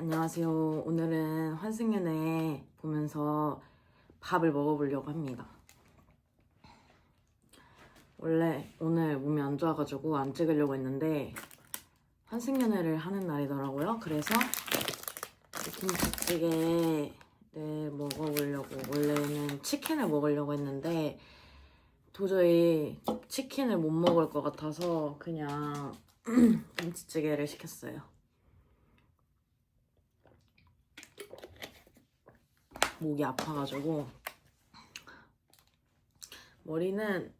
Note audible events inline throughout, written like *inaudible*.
안녕하세요. 오늘은 환승연애 보면서 밥을 먹어보려고 합니다. 원래 오늘 몸이 안 좋아가지고 안 찍으려고 했는데 환승연애를 하는 날이더라고요. 그래서 이 김치찌개를 먹어보려고 원래는 치킨을 먹으려고 했는데 도저히 치킨을 못 먹을 것 같아서 그냥 *clears throat* 김치찌개를 시켰어요. 목이 아파가지고 머리는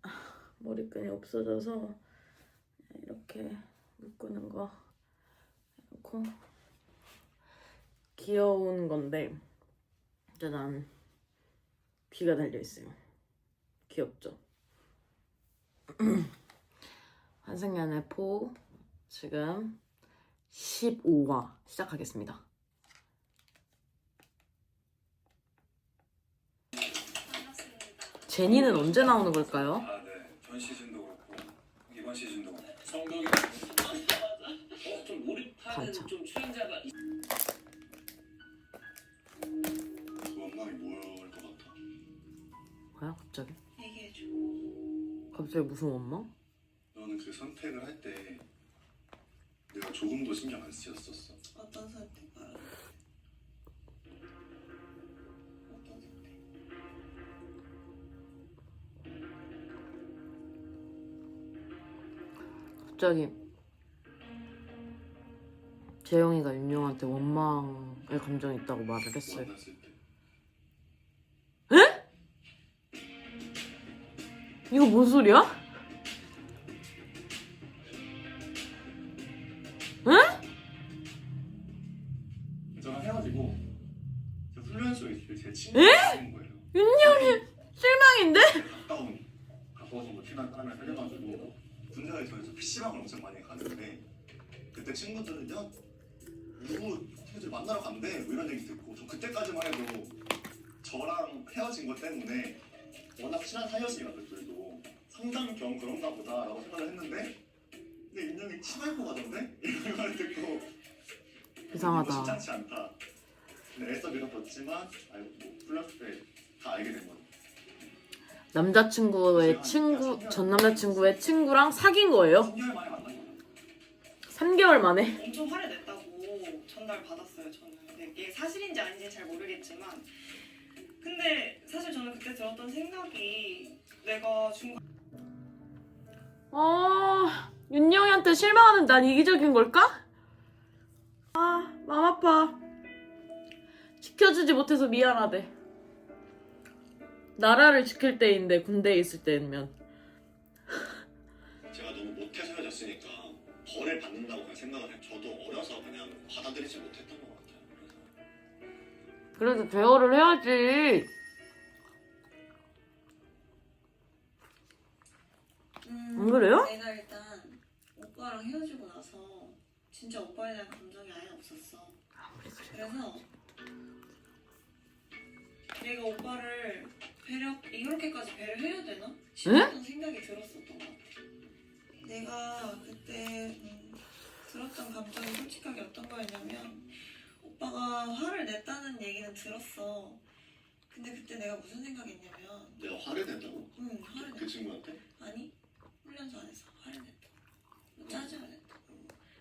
머리끈이 없어져서 이렇게 묶는 거 해놓고 귀여운 건데 짜잔 귀가 달려 있어요. 귀엽죠? *clears throat* 환승연애 포 지금 15화 시작하겠습니다. 제니는 언제 나오는 걸까요? 아, 네. 전 시즌도 그렇고 이번 시즌도 그렇고. 성격이 어, 좀 몰입하는 반찬. 좀 출연자가 있- 그 원망이 뭘것 같아? 뭐야 갑자기? 얘기해줘. 갑자기 무슨 원망? 너는 그 선택을 할 때 내가 조금도 신경 안 쓰였었어. 어떤 선택 말하는 갑자기 재영이가 윤영한테 원망의 감정이 있다고 말을 했어요. 때. 이거 뭔 소리야? 저랑 헤어지고 저 훈련소에 있을 제 에? 친구가 있는 거예요. 윤영이 실망인데? 가까운 가까워서 뭐 시간 하나 살려가지고 군대가 저에서 PC방을 엄청 많이 가는데 그때 친구들은 야 누구 친구들 만나러 간대 뭐 이런 얘기 듣고 저 그때까지만 해도 저랑 헤어진 것 때문에 워낙 친한 사이였으니까 그들도 상담 겸 그런가 보다라고 생각을 했는데 근데 치마 입고 가던데? 이런 말 듣고 이상하다. 심상치 않다 근데 애써 믿어봤지만 아이고 뭐 플러스 때다 알게 된 거죠 남자친구의 친구 전 남자친구의 친구랑 사귄 거예요? 3개월 만에 만난 거예요 3개월 만에? 엄청 화를 냈다고 전달 받았어요. 저는 근데 이게 사실인지 아닌지 잘 모르겠지만, 근데 사실 저는 그때 들었던 생각이 내가 중간 아 윤영이한테 실망하는 난 이기적인 걸까? 아 마음 아파. 지켜주지 못해서 미안하대. 나라를 지킬 때인데 군대에 있을 때면 제가 너무 못해서 헤어졌으니까 벌을 받는다고 그냥 생각을 해 저도 어려서 그냥 받아들이지 못했던 것 같아요 그래서 그래도 대화를 해야지. 음, 안 그래요? 내가 일단 오빠랑 헤어지고 나서 진짜 오빠에 대한 감정이 아예 없었어. 그래서 내가 오빠를 배려 이렇게까지 배려해야 되나 싶었던 생각이 들었었던 것 같아. 내가 그때 음, 들었던 감정이 솔직하게 어떤 거였냐면 오빠가 화를 냈다는 얘기는 들었어. 근데 그때 내가 무슨 생각했냐면 내가 화를 낸다고? 응 화를 그냈 친구한테? 아니 훈련소 안에서 화를 냈다. 짜증을 냈다.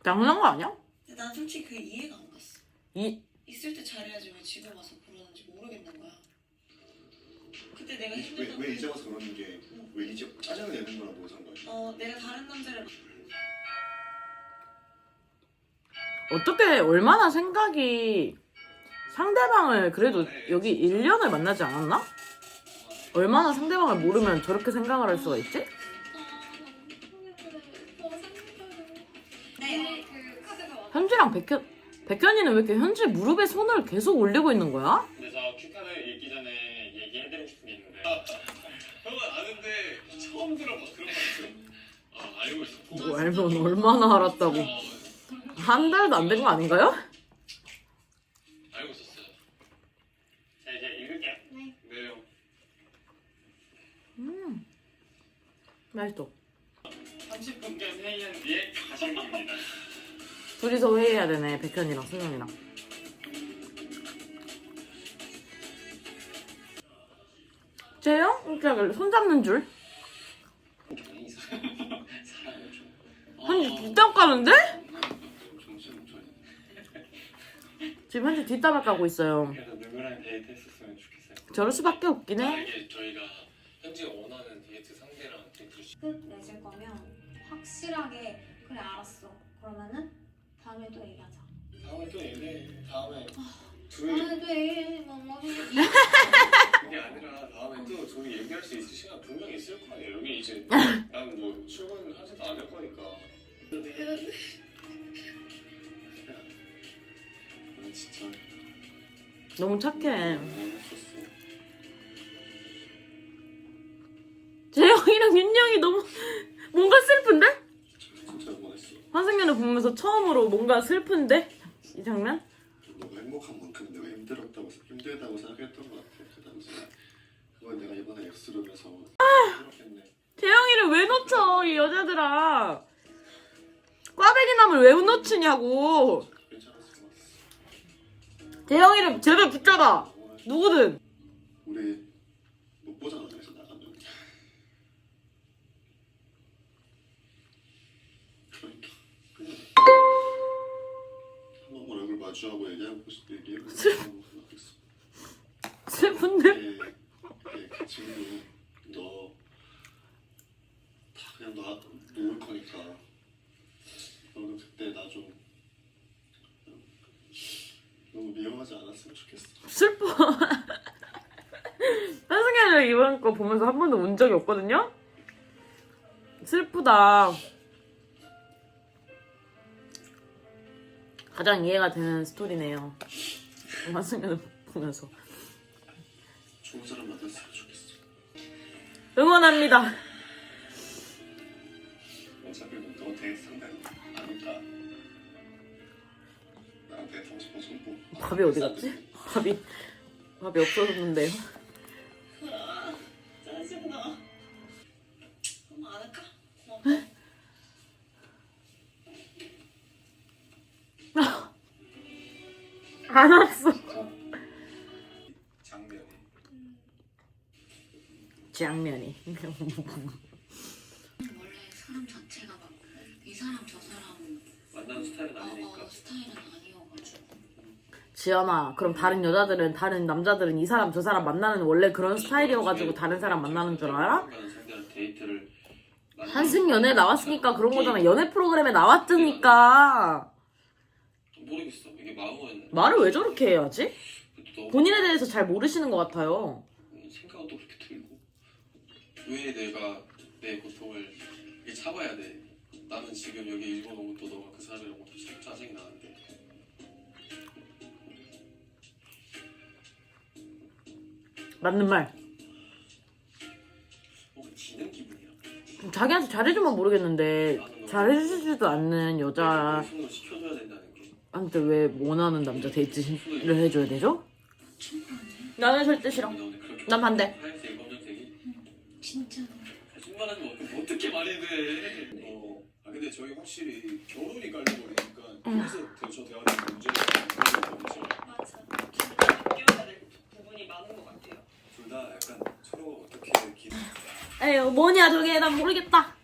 장난한 거 아니야? 근데 난 솔직히 그게 이해가 안 갔어. 이 있을 때 잘해야지 왜 지금 와서 그러는지 모르겠는 거야. 내가 왜, 힘들다고 왜 이제 와서 그러는 게 왜 이제 짜증을 내는 거랑 무슨 상관이야? 어 내가 다른 남자를 어떻게 얼마나 생각이 상대방을 그래도 여기 1년을 만나지 않았나? 얼마나 상대방을 모르면 저렇게 생각을 할 수가 있지? 네. 현지랑 백현 백현이는 왜 이렇게 현지 무릎에 손을 계속 올리고 있는 거야? 저 큐카드 읽기 전에 처음 들어봐 그런 말아 알고 있어. 알면 얼마나 알았다고. 한 달도 안 된 거 아닌가요? 알고 있었어요. 맛있어. 30분간 회의한 뒤에 가신 겁니다. 둘이서 회의해야 되네. 백현이랑 승현이랑. 쟤요? 그러니까 손잡는 줄? 현지 뒷담 까는데? 지금 현지 뒷담을 까고 있어요. 그래서 누구랑 데이트 했었으면 좋겠어요 저럴 수밖에 없긴 해. 저희가 현지가 원하는 데이트 상대랑 데이트를 시- 끝 내실 거면 확실하게 그래 알았어. 그러면은 다음에 또 얘기하자. 다음에 또 얘기해 다음에 둘이 다음에 또 얘기해. 뭐 그게 아니라 다음에 또 둘이 얘기할 수 있을 시간 분명히 있을 거 아니에요 여기 이제 *laughs* 난 뭐 출근하지도 않을 거니까 난 진짜 너무 착해. 재영이랑 윤영이 너무 *laughs* 뭔가 슬픈데? 진짜. 환승연을 보면서 처음으로 뭔가 슬픈데? 이 장면? 너무 행복한 만큼 내가 힘들었다고 힘들다고 생각했던 것 같아. 그 당시에 그걸 내가 이번에 해서 힘들었겠네. 재영이를 왜 놓쳐 이 여자들아 꽈배기남을 왜 놓치냐고. 재영이를 제발 붙잡아 누구든 우리 못 보잖아 그래서 나가면. 그러니까 그냥 한 번만 얼굴 마주하고 얘기하고 싶 얘기하고 싶다고 생각했어. 슬픈데? 네, 네, 그 친구 너 다 그냥 너 놓을 거니까 너는 그때 나 좀 너무 미워하지 않았으면 좋겠어. 슬퍼 *laughs* 환승연을 이번 거 보면서 한 번도 운 적이 없거든요? 슬프다 가장 이해가 되는 스토리네요 환승연을 보면서 좋은 사람 만났으면 좋겠어. 응원합니다 어차피 너 데이트 상대는 밥이 어디 갔지? 밥이 밥이 없어졌는데요 아 짜증나 그럼 안 할까? 어. *laughs* 안 왔어 장면이 장면이 *laughs* 지연아 그럼 다른 여자들은 다른 남자들은 이 사람 저 사람 만나는 원래 그런 스타일이어가지고 다른 사람 만나는 줄 알아? 한승 연애 나왔으니까 그런 거잖아. 연애 프로그램에 나왔으니까. 모르겠어. 이게 마음은 말을 왜 저렇게 해야지? 본인에 대해서 잘 모르시는 것 같아요. 생각도 그렇게 들고. 왜 내가 내 고통을 이게 참아야 돼? 나는 지금 여기 일본 온 것도 너가 그 사람이랑 짜증이 나는데 맞는 말 자기한테 잘해주면 모르겠는데 잘해주지도 않는 여자한테 왜 원하는 남자 데이트를 해줘야 되죠? 나는 절대 싫어 난 반대. 진짜. 그럼 어떻게 말이 돼 어, 아 근데 저희 확실히 결혼이 깔려버리니까 그래서 저 대화는 문제가 있죠. 맞아 좀 바뀌어야 될 부분이 많은 것 같아요 둘다 약간 서로 어떻게 기 에휴 뭐냐 저게 난 모르겠다